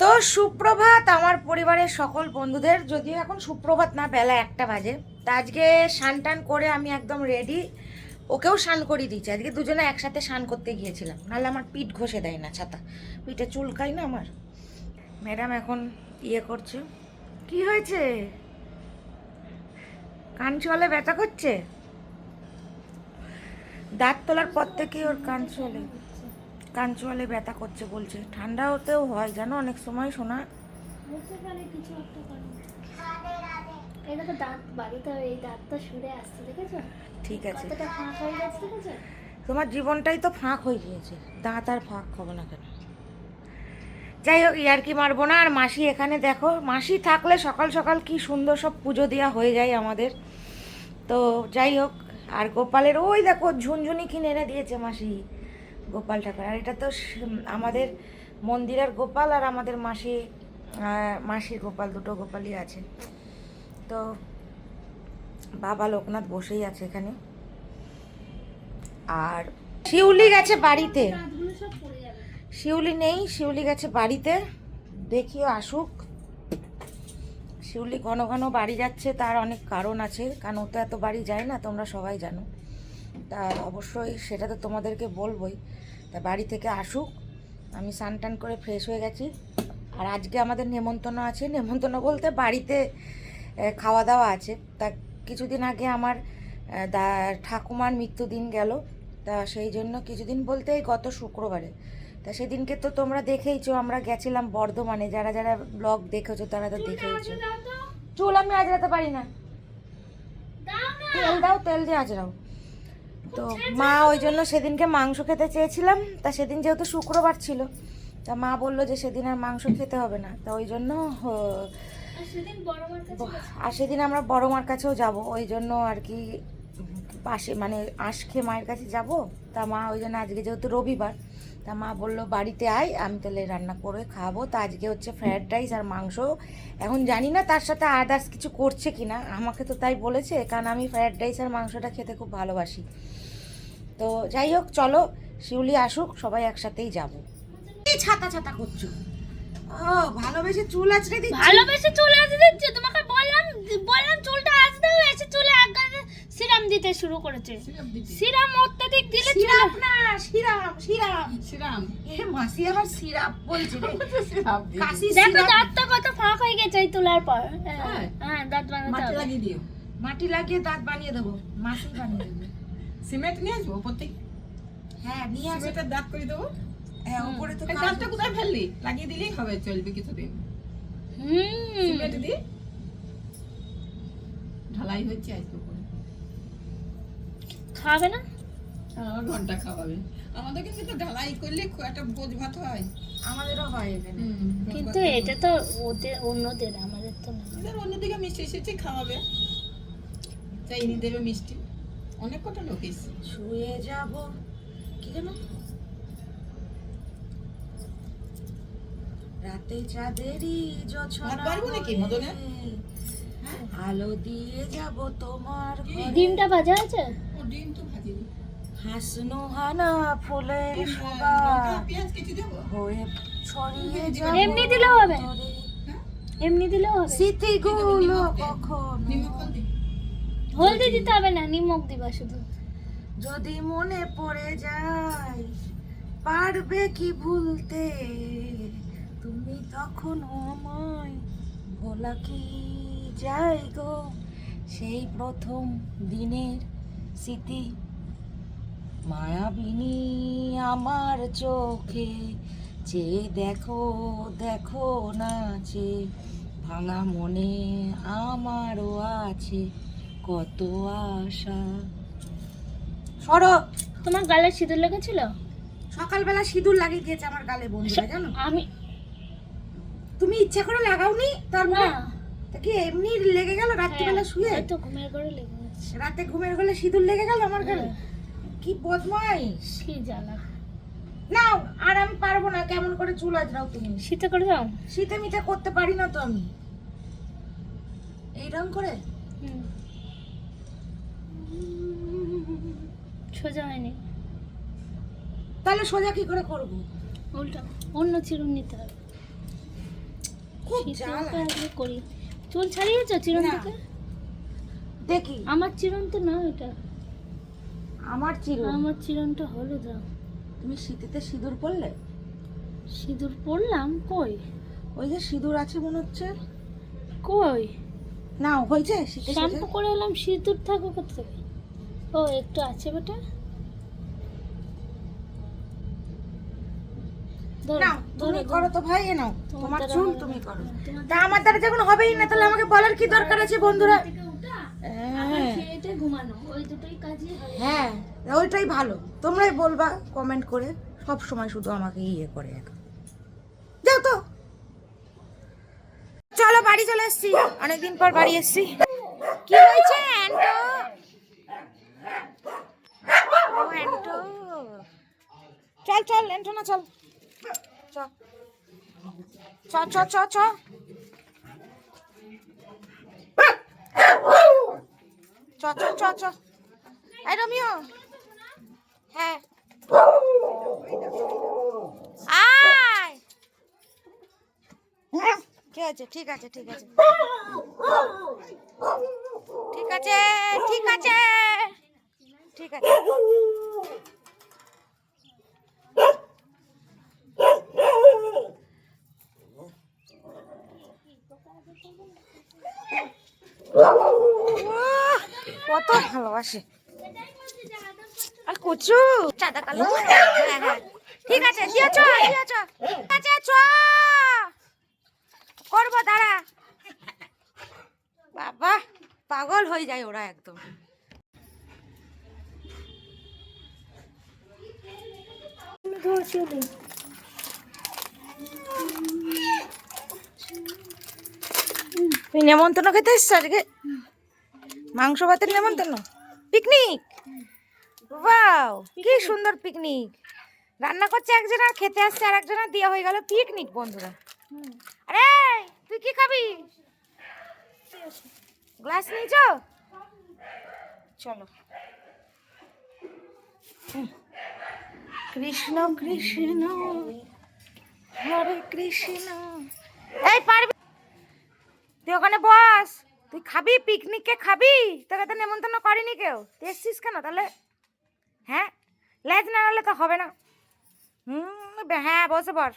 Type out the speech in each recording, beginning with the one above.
তো সুপ্রভাত আমার পরিবারের সকল বন্ধুদের। যদিও এখন সুপ্রভাত না, বেলা একটা বাজে। তা আজকে স্নান টান করে আমি একদম রেডি ওকেও স্নান করিয়ে দিয়েছি আজকে দুজনে একসাথে স্নান করতে গিয়েছিলাম। নাহলে আমার পিঠ ঘষে দেয় না, ছাতা। পিঠে চুলকাই না আমার। ম্যাডাম এখন ইয়ে করছে। কি হয়েছে? কান চলে, ব্যথা করছে? দাঁত তোলার পর থেকে ওর কান চলে। কান চলে ব্যথা করছে বলছে। ঠান্ডা হতেও হয় জানো? অনেক সময় শোনা। কিছু একটা এই দেখো দাঁত বাড়িতে এই দাঁতটা সরে আসছে দেখেছ? ঠিক আছে। কতটা ফাঁক হয়ে গেছে দেখেছ? তোমার জীবনটাই তো ফাঁক হয়ে গিয়েছে। দাঁত আর ফাঁক হবে না কেন? যাই হোক ইয়ার কি মারবো না? আর মাসি এখানে দেখো মাসি থাকলে সকাল সকাল কি সুন্দর সব পুজো দেওয়া হয়ে যায় আমাদের। তো যাই হোক আর গোপালের ওই দেখো ঝুনঝুনি কিনে এনে দিয়েছে মাসি। গোপাল ঠাকুর। আর এটা তো আমাদের মন্দিরের গোপাল আর আমাদের মাসি মাসির গোপাল, দুটো গোপালই আছে। তো বাবা লোকনাথ বসেই আছে এখানে। আর শিউলি গেছে বাড়িতে। শিউলি নেই, শিউলি গেছে বাড়িতে। দেখিও আসুক। শিউলি ঘন ঘন বাড়ি যাচ্ছে, তার অনেক কারণ আছে। কারণ ও তো এত বাড়ি যায় না, তোমরা সবাই জানো। তা অবশ্যই সেটা তো তোমাদেরকে বলবোই। তা বাড়ি থেকে আসুক আমি স্নান টান করে ফ্রেশ হয়ে গেছি। আর আজকে আমাদের নেমন্তন্ন আছে। নেমন্তন্ন বলতে বাড়িতে খাওয়া দাওয়া আছে। তা কিছুদিন আগে আমার দা ঠাকুমার মৃত্যুদিন গেল। তা সেই জন্য কিছুদিন বলতে এই গত শুক্রবারে। তা সেদিনকে তো তোমরা দেখেইছো আমরা গেছিলাম বর্ধমানে। যারা যারা ব্লগ দেখেছ তারা তো দেখেইছো। চুল আমি আজরাতে পারি না। না। তেল দাও তেল দিয়ে আজরাও। তো মা ওই জন্য সেদিনকে মাংস খেতে চেয়েছিলাম। তা সেদিন যেহেতু শুক্রবার ছিল তা মা বলল যে সেদিন আর মাংস খেতে হবে না। তা ওই জন্য আর সেদিন আমরা বড় মার কাছেও যাব। ওই জন্য আর কি পাশে মানে আশখে মায়ের কাছে যাব। তা মা ওই জন্য আজকে যেহেতু রবিবার, তা মা বলল, বাড়িতে আয়, আমি তাহলে রান্না করে খাব। তা আজকে হচ্ছে ফ্রায়েড রাইস আর মাংস। এখন জানি না তার সাথে আদার্স কিছু করছে কি না আমাকে তো তাই বলেছে, কারণ আমি ফ্রায়েড রাইস আর মাংসটা খেতে খুব ভালোবাসি। তো যাই হোক, চলো, শিউলি আসুক, সবাই একসাথেই যাব। ছাতা ছাতা করছ? ও, ভালোবেসে চুল আছড়ে দিচ্ছি। ভালোবেসে চলে তোমাকে বললাম বললাম চুলটা চুলে সিরাম দিতে শুরু করেছে। সিরাম অত্যাধিক দিলে সিরাপ না সিরাপ সিরাপ শ্রীরাম এ মাসি আবার সিরাপ বলছে দিয়ে কাশি দেখো সিরাপ দাঁতটা কত ফাঁক হয়ে গেছে এই তোলার পর। হ্যাঁ, হ্যাঁ। হ্যাঁ দাঁত বানাতে মাটি লাগিয়ে দিও। মাটি লাগিয়ে দাঁত বানিয়ে দেবো। মাসি বানিয়ে দেবে। সিমেন্ট নিয়ে আসব ওপর থেকে? হ্যাঁ নিয়ে আসে। সিমেন্টের দাঁত করে দেবো? হ্যাঁ উপরে তো দাঁতটা কোথায় ফেললি? লাগিয়ে দিলেই হবে চলবে কিছুদিন। হুম। সিমেন্ট দি ঢালাই হচ্ছে আজকে খাবে না? আমার ঘণ্টা খাওয়াবে। আমাদের কিন্তু তো ঢালাই করলে খুব একটা বোঝ ভাত হয়। আমাদেরও হয় এখানে। কিন্তু এটা তো ওদের অন্যদের আমাদের তো না। আমাদের অন্যদিকে মিষ্টি এসেছে খাওয়াবে। চাইনি দেবে মিষ্টি। অনেক কটা লোক এসছে। শুয়ে যাব। কি যেন? রাতে চাঁদেরই জোছনা নাকি, মদনে? আলো দিয়ে যাব তোমার ডিমটা ভাজা আছে হাসনো হানা ফুলের শোভা হয়ে ছড়িয়ে যাব এমনি দিলেও হবে? হ্যাঁ? এমনি দিলেও হবে। স্মৃতিগুলো নিমক কখন হলদি দিতে হবে না নিমক দিবা শুধু। যদি মনে পড়ে যায় পারবে কি ভুলতে? তুমি তখন আমায় ভোলা কি যাই গো? সেই প্রথম দিনের স্মৃতি মায়াবিনী আমার চোখে চেয়ে দেখো দেখো নাচে ভাঙা মনে আমারও আছে কত আশা। সরো তোমার গালে সিঁদুর লেগেছিল? সকালবেলা সিঁদুর লাগিয়ে দিয়েছে আমার গালে বন্ধুরা জানো? আমি তুমি ইচ্ছা করে লাগাওনি তার মানে কি এমনি লেগে গেল রাত্রিবেলা শুয়ে? হয়তো ঘুমের ঘরে লেগে গেছে। রাতে ঘুমের গেলে সিঁদুর লেগে গেল আমার গালে? হ্যাঁ। কি বদমাইশ? কি জ্বালা নাও আর আমি পারব না কেমন করে চুল আজরাও তুমি? শীতে করে দাও শীতে মিটে করতে পারি না তো আমি। এই এইরকম করে? হুম। সোজা হয়নি। তাহলে সোজা কি করে করব? উল্টা অন্য চিরুন নিতে হবে। খুব জ্বালা। করি। চুল ছাড়িয়েছো চিরুন। থেকে দেখি। আমার চিরন তো না এটা আমার চিরু আমার চিরনটা হলো দাও তুমি শীতেতে সিঁদুর পরলে? সিঁদুর পরলাম কই? ওই যে সিঁদুর আছে মনে হচ্ছে। কই? না হয়েছে শীতে শ্যাম্পু করে এলাম সিঁদুর থাকো কোথা থেকে। ও একটু আছে বেটা। ধরো, না তুমি করো তো ভাই এ নাও। তোমার চুল তুমি করো। তা আমার দ্বারা যখন হবেই না তাহলে আমাকে বলার কি দরকার আছে বন্ধুরা। আবার ঘুমানো, ওই দুটোই কাজই হ্যাঁ। ওইটাই ভালো। তোমরাই বলবা কমেন্ট করে, সব সময় শুধু আমাকে ইয়ে করে এখন যাও তো। চলো, বাড়ি চলে এসছি। অনেকদিন পর বাড়ি এসছি। কি হয়েছে, অ্যান্টো? অ্যান্টো। চল চল, অ্যান্টো না, চল। চ চ চ চ চ। চ চ চ চ। এই রমিও। হ্যাঁ। আয়। ঠিক আছে ঠিক আছে ঠিক আছে। ঠিক আছে ঠিক আছে। ঠিক আছে উয়াহ, কত ভালোবাসে। আর কচু? চাঁদা কালো? হ্যাঁ হ্যাঁ। ঠিক আছে দিয়েছ দিয়েছ ঠিক আছে চ। করব দাঁড়া। বাবা পাগল হয়ে যায় ওরা একদম। নেমন্তন্ন খেতে এসছিস আজকে? মাংস ভাতের নেমন্তন্ন? পিকনিক? ওয়াও কি সুন্দর পিকনিক। রান্না করছে একজন আর খেতে আসছে আর একজনের দেওয়া হয়ে গেল পিকনিক বন্ধুরা। আরে তুই কি খাবি? গ্লাস নিয়েছ? চলো। কৃষ্ণ কৃষ্ণ হরে কৃষ্ণ। এই পারবি? তুই ওখানে বস। তুই খাবি? পিকনিকে খাবি? তোকে তো নেমন্তন্ন করেনি কেউ। তুই এসছিস কেন? তাহলে হ্যাঁ? লেজ না নাড়লে তো হবে না। হুম হ্যাঁ বসে পড়।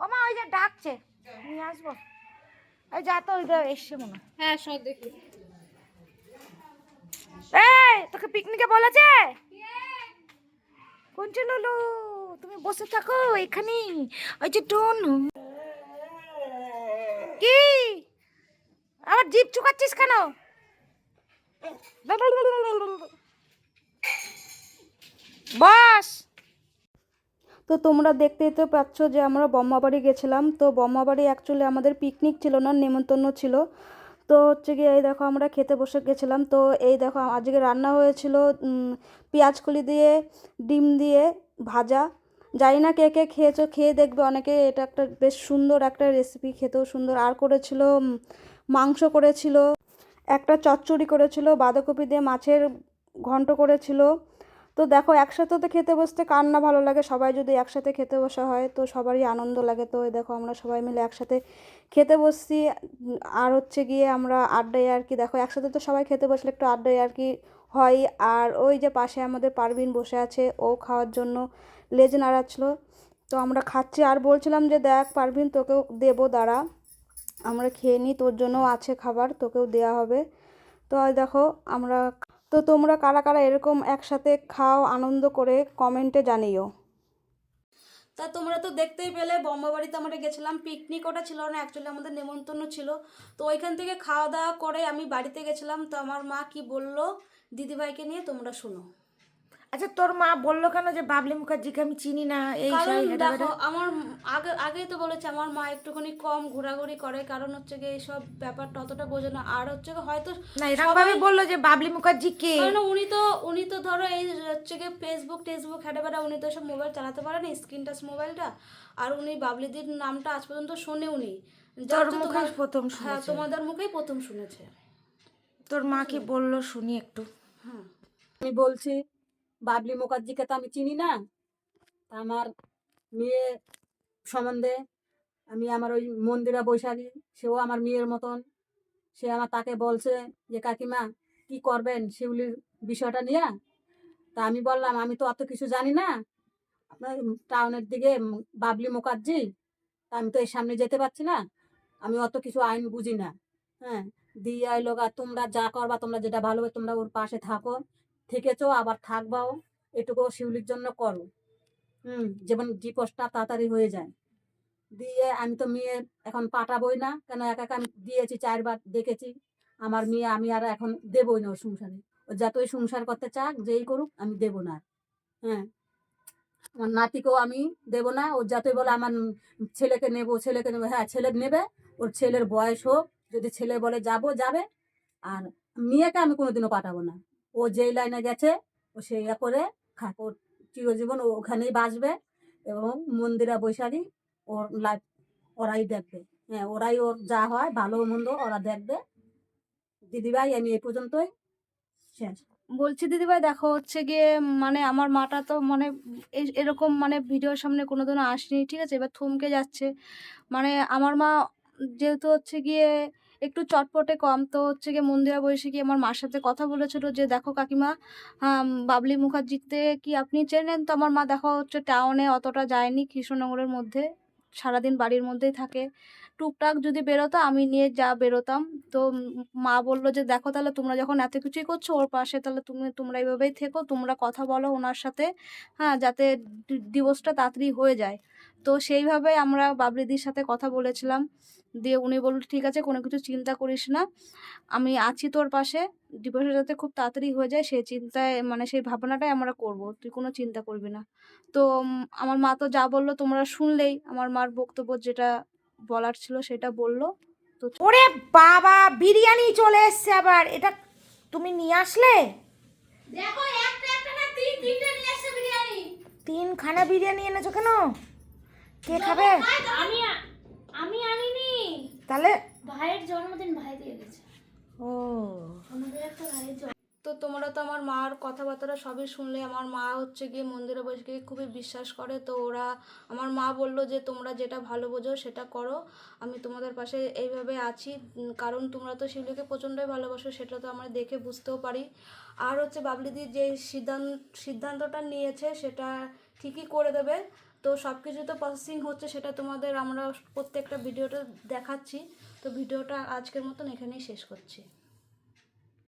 ও মা ওই যে ডাকছে। নিয়ে আসব। ওই যা তো ওই এসছে মনে হ্যাঁ। সব দেখি। এই তোকে পিকনিকে বলেছে? কোন লুলু? তুমি বসে থাকো এখানে ওই যে টোন। কি? আবার জিপ চুকাচ্ছিস কেন? বস! তো তোমরা দেখতেই তো পাচ্ছ যে আমরা বম্মাবাড়ি গেছিলাম। তো বম্মাবাড়ি অ্যাকচুয়ালি আমাদের পিকনিক ছিল না, নেমন্তন্ন ছিল। তো হচ্ছে গিয়ে এই দেখো আমরা খেতে বসে গেছিলাম। তো এই দেখো আজকে রান্না হয়েছিল পেঁয়াজকলি দিয়ে, ডিম দিয়ে ভাজা। জানি না কে কে খেয়েছো, খেয়ে দেখবে। অনেকে এটা একটা বেশ সুন্দর একটা রেসিপি খেতেও সুন্দর। আর করেছিল মাংস করেছিল, একটা চচ্চড়ি করেছিল, বাঁধাকপি দিয়ে মাছের ঘন্ট করেছিল। তো দেখো, একসাথে তো খেতে বসতে কার না ভালো লাগে? সবাই যদি একসাথে খেতে বসা হয়, তো সবারই আনন্দ লাগে। তো দেখো, আমরা সবাই মিলে একসাথে খেতে বসছি। আর হচ্ছে গিয়ে আমরা আড্ডায় আর কি, দেখো, একসাথে তো সবাই খেতে বসলে একটু আড্ডায় আর কি হয়। আর ওই যে পাশে আমাদের পারবিন বসে আছে, ও খাওয়ার জন্য লেজ নাড়াচ্ছিলো। তো আমরা খাচ্ছি। আর বলছিলাম যে, দেখ পারভিন, তোকেও দেবো, দাঁড়া। আমরা খেয়ে নিই তোর জন্যও আছে খাবার, তোকেও দেওয়া হবে। তো দেখো, আমরা তো তোমরা কারা কারা এরকম একসাথে খাও, আনন্দ করে কমেন্টে জানিও। তা তোমরা তো দেখতেই পেলে বম্বাবাড়িতে আমরা গেছিলাম। পিকনিক ওটা ছিল না অ্যাকচুয়ালি আমাদের নেমন্তন্ন ছিল। তো ওইখান থেকে খাওয়া দাওয়া করে আমি বাড়িতে গেছিলাম। তো আমার মা কি বলল, দিদিভাইকে নিয়ে তোমরা শোনো। আচ্ছা তোর মা বলল কেন যে বাবলি মুখার্জিকে আমি চিনি না এই কারণ দেখো আমার আগে আগেই তো বলেছে আমার মা একটুখানি কম ঘোরাঘুরি করে কারণ হচ্ছে গিয়ে এইসব ব্যাপারটা অতটা বোঝে না। আর হচ্ছে গিয়ে হয়তো না এরকম ভাবে বলল যে বাবলি মুখার্জি কে? কারণ উনি তো উনি তো ধরো এই হচ্ছে গিয়ে ফেসবুক টেসবুক হেঁটে বেড়া উনি তো সব মোবাইল চালাতে পারেন স্ক্রিন টাচ মোবাইলটা আর উনি বাবলিদির নামটা আজ পর্যন্ত শোনে উনি তোর মুখে প্রথম হ্যাঁ শুনেছে। তোমাদের মুখেই প্রথম শুনেছে। তোর মা কি বলল শুনি একটু। হ্যাঁ আমি বলছি বাবলি মুখার্জিকে তো আমি চিনি না। আমার মেয়ে সম্বন্ধে আমি আমার ওই মন্দিরা বৈশাখী, সেও আমার মেয়ের মতন। সে আমার তাকে বলছে যে, কাকিমা, কি করবেন শিউলির বিষয়টা নিয়ে? তা আমি বললাম, আমি তো অত কিছু জানি না। আপনার টাউনের দিকে বাবলি মুখার্জি, তা আমি তো এর সামনে যেতে পারছি না। আমি অত কিছু আইন বুঝি না। হ্যাঁ দিয়ে আইলো গা, তোমরা যা করবা, তোমরা যেটা ভালো তোমরা ওর পাশে থাকো। থেকেছো, আবার থাকবাও এটুকু শিউলির জন্য করো। হুম, যেমন ডিপোজটা তাড়াতাড়ি হয়ে যায়। দিয়ে আমি তো মেয়ে, এখন পাঠাবই না, কেন একা এক আমি দিয়েছি, চারবার দেখেছি। আমার মেয়ে, আমি আর এখন দেবই না ওর সংসারে। ও যতই সংসার করতে চাক, যেই করুক, আমি দেবো না। হ্যাঁ আমার নাতিকেও আমি দেবো না, ও যতই বলে আমার ছেলেকে নেব ছেলেকে নেব হ্যাঁ ছেলে নেবে, ওর ছেলের বয়স হোক, যদি ছেলে বলে যাব, যাবে। আর মেয়েকে আমি কোনোদিনও পাঠাবো না। ও যেই লাইনে গেছে, ও সেই করে খাক ওর চিরজীবন ও ওখানেই বাঁচবে এবং মন্দিরা বৈশাখী ওর লাইফ ওরাই দেখবে। হ্যাঁ ওরাই ওর যা হয়, ভালো মন্দ ওরা দেখবে। দিদিভাই, আমি এই পর্যন্তই। শেষ। বলছি দিদিভাই, দেখো হচ্ছে গিয়ে মানে আমার মাটা তো মানে এরকম মানে ভিডিওর সামনে কোনোদিনও আসেনি, ঠিক আছে? এবার থমকে যাচ্ছে। মানে আমার মা যেহেতু হচ্ছে গিয়ে একটু চটপটে কম। তো হচ্ছে গিয়ে মন্দিরা গিয়ে আমার মার সাথে কথা বলেছিল যে, দেখো কাকিমা বাবলি মুখার্জিতে কি আপনি চেনেন? তো আমার মা দেখো হচ্ছে টাউনে অতটা যায়নি, কৃষ্ণনগরের মধ্যে, সারাদিন বাড়ির মধ্যেই থাকে। টুকটাক যদি বেরোতো আমি নিয়ে যা বেরোতাম। তো মা বলল যে, দেখো তাহলে তোমরা যখন এত কিছুই করছ ওর পাশে, তাহলে তুমি, তোমরা এইভাবেই থেকো, তোমরা কথা বলো ওনার সাথে হ্যাঁ যাতে ডিভোর্সটা তাড়াতাড়ি হয়ে যায়। তো সেইভাবে আমরা বাবলিদির সাথে কথা বলেছিলাম। দিয়ে উনি বলল, ঠিক আছে, কোনো কিছু চিন্তা করিস না। আমি আছি তোর পাশে। ডিভোর্সটা যাতে খুব তাড়াতাড়ি হয়ে যায়, সেই চিন্তায় মানে সেই ভাবনাটাই আমরা করব। তুই কোনো চিন্তা করবি না। তো আমার মা তো যা বলল তোমরা শুনলেই, আমার মার বক্তব্য যেটা বলার ছিল সেটা বলল। তো ওরে বাবা বিরিয়ানি চলে এসছে আবার। এটা তুমি নিয়ে আসলে? দেখো একটা একটা না তিন তিনটে নিয়ে আসছে বিরিয়ানি। তিনখানা বিরিয়ানি এনেছো কেন? কে খাবে? আমি আমি আনিনি। তাহলে ভাইয়ের জন্মদিন ভাই দিয়ে গেছে। ও। আমাদের একটা ভাইয়ের তো তোমরা তো আমার মার কথাবার্তা সবই শুনলে। আমার মা হচ্ছে গিয়ে মন্দিরে বসে গিয়ে খুবই বিশ্বাস করে। তো ওরা, আমার মা বলল যে, তোমরা যেটা ভালো বোঝো সেটা করো। আমি তোমাদের পাশে এইভাবে আছি। কারণ তোমরা তো শিউলিকে প্রচণ্ডই ভালোবাসো, সেটা তো আমরা দেখে বুঝতেও পারি। আর হচ্ছে বাবলিদি যে সিদ্ধান্ত সিদ্ধান্তটা নিয়েছে, সেটা ঠিকই করে দেবে। তো সব কিছু তো প্রসেসিং হচ্ছে, সেটা তোমাদের আমরা প্রত্যেকটা ভিডিওটা দেখাচ্ছি। তো ভিডিওটা আজকের মতন এখানেই শেষ করছি।